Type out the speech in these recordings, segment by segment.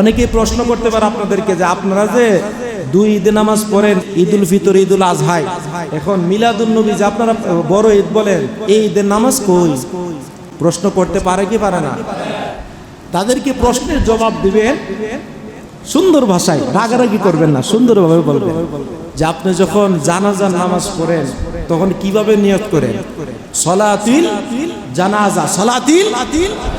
অনেকেই প্রশ্ন করতে পারে আপনাদেরকে যে আপনারা যে দুই ঈদে নামাজ পড়েন ঈদুল ফিতর, ঈদুল আজহাই এখন মিলাদুল নবী যে আপনারা বড় ঈদ বলেন, এই ঈদের নামাজ কই? প্রশ্ন করতে পারে কি পারে না? তাদেরকে প্রশ্নের জবাব দিবেন সুন্দর ভাষায়, রাগারাগি করবেন না, সুন্দরভাবে বলবেন। যে আপনি যখন জানাজার নামাজ পড়েন, তখন কীভাবে নিয়ত করেন? সলাতিল জানাজা সলাতিল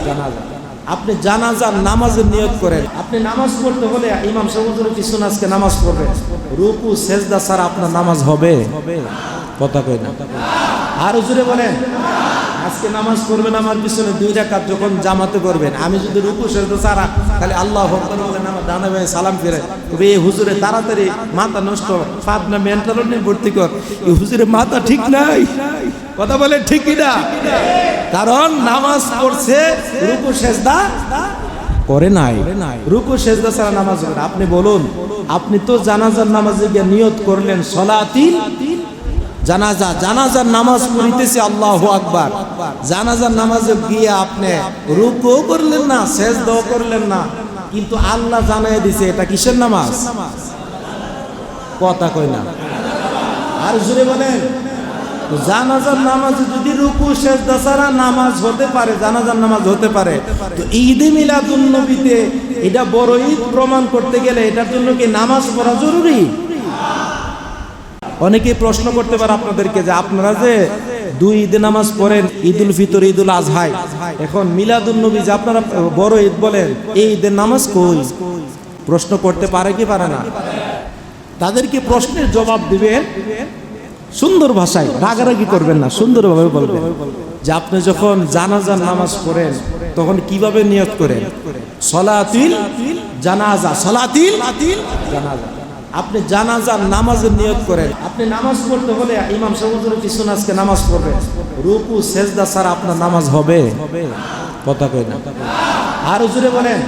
জানাজা। আপনি জানাজার নামাজের নিয়োগ করেন। আপনি নামাজ পড়তে হলে ইমাম সাহুজুর কিছু আজকে নামাজ পড়বেন রুকু, সেজদা ছাড়া আপনার নামাজ হবে। কথা কই না। আর জুড়ে বলেন। আজকে নামাজ পড়বেন আমার পিছনে দুই রাকাত যখন জামাতে করবেন আমি যদি রুকু, সেজদা ছাড়া, তাহলে আল্লাহ বলেন আমার ডানে ভাই সালাম ফিরে। তবে এই হুজুরে তাড়াতাড়ি মাথা নষ্ট, পাবনা মেন্টাল নিয়ে ভর্তি কর। এই হুজুরে মাথা ঠিক নাই। কথা বলে ঠিকই না? কারণ নামাজ পড়ছে, রুকু, সেজদা করে নাই। রুকু, সেজদা ছাড়া নামাজ না। আপনি বলুন, আপনি তো জানাজার নামাজে গিয়ে নিয়ত করলেন সলাতিল জানাজা। জানাজার নামাজ পড়িতেছে, আল্লাহ আকবার। জানাজার নামাজে গিয়ে আপনি রুকুও করলেন না, সেজদাও করলেন না। কিন্তু আল্লাহ জানাই দিছে, এটা কিসের নামাজ? কথা কই না। আর জুড়ে বলেন। জানাজার নামাজ যদি রুকু, সেজদা ছাড়া নামাজ হতে পারে, জানাজার নামাজ হতে পারে। তো ঈদে মিলাদুন নবীতে এটা বড় ঈদ প্রমাণ করতে গেলে এটার জন্য কি নামাজ পড়া জরুরি? অনেকেই প্রশ্ন করতে পারে আপনাদেরকে যে আপনারা যে দুই ঈদে নামাজ পড়েন, ঈদুল ফিতর, ঈদুল আজহাই এখন মিলাদুন নবী যে আপনারা বড় ঈদ বলেন, এই ঈদের নামাজ কই? প্রশ্ন করতে পারে কি পারে না? তাদেরকে প্রশ্নের জবাব দিবেন সুন্দর ভাষায় রাগারাগি করবেন না, সুন্দরভাবে বলবেন। যে আপনি যখন জানাজার নামাজ পড়েন, তখন কীভাবে নিয়ত করেন? সলাতিল জানাজা সলাতিল জানাজা। আপনি জানাজার নামাজের নিয়ত করেন। আপনি নামাজ পড়তে হলে ইমাম সাহুজুর পিছনে আজকে নামাজ পড়বেন রুকু, সেজদা ছাড়া আপনার নামাজ হবে। কথা কই না। আর জুড়ে বলেন।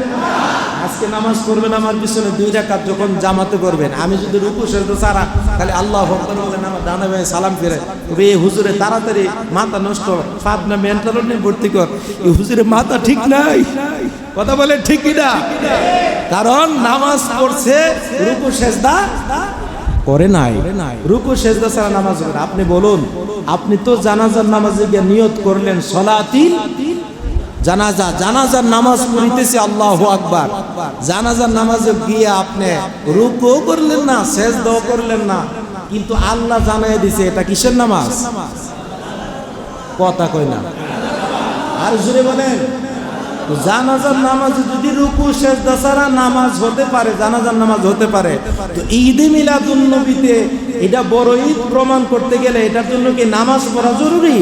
আজকে নামাজ পড়বেন আমার পিছনে দুই রাকাত যখন জামাতে করবেন আমি যদি রুকু সেজদা ছাড়া, তাহলে আল্লাহ বলেন, আমার ডানে ভাই, সালাম ফিরে। তবে এই হুজুরে তাড়াতাড়ি মাথা নষ্ট, পাবনা মেন্টাল নিয়ে ভর্তি কর। এই হুজুরে মাথা ঠিক নাই। কথা বলে ঠিকই না কারণ নামাজ পড়ছে, রুকু সেজদা করে নাই। রুকু সেজদা ছাড়া নামাজ না। আপনি বলুন, আপনি তো জানাজার নামাজে গিয়ে নিয়ত করলেন সলাতিল জানাজা, জানাজার নামাজ পড়িতেছে, আল্লাহ আকবার। জানাজার নামাজে গিয়ে আপনি রুকু করলেন না, সেজদাও করলেন না, কিন্তু আল্লাহ জানাই দিছে, এটা কিসের নামাজ? কথা কই না। আর জুড়ে বলেন জানাজার নামাজ যদি রুকু, সেজদা ছাড়া নামাজ হতে পারে, জানাজার নামাজ হতে পারে, তো ঈদে মিলাদুন নবীতে এটা বড় ঈদ প্রমাণ করতে গেলে এটার জন্য কি নামাজ পড়া জরুরি?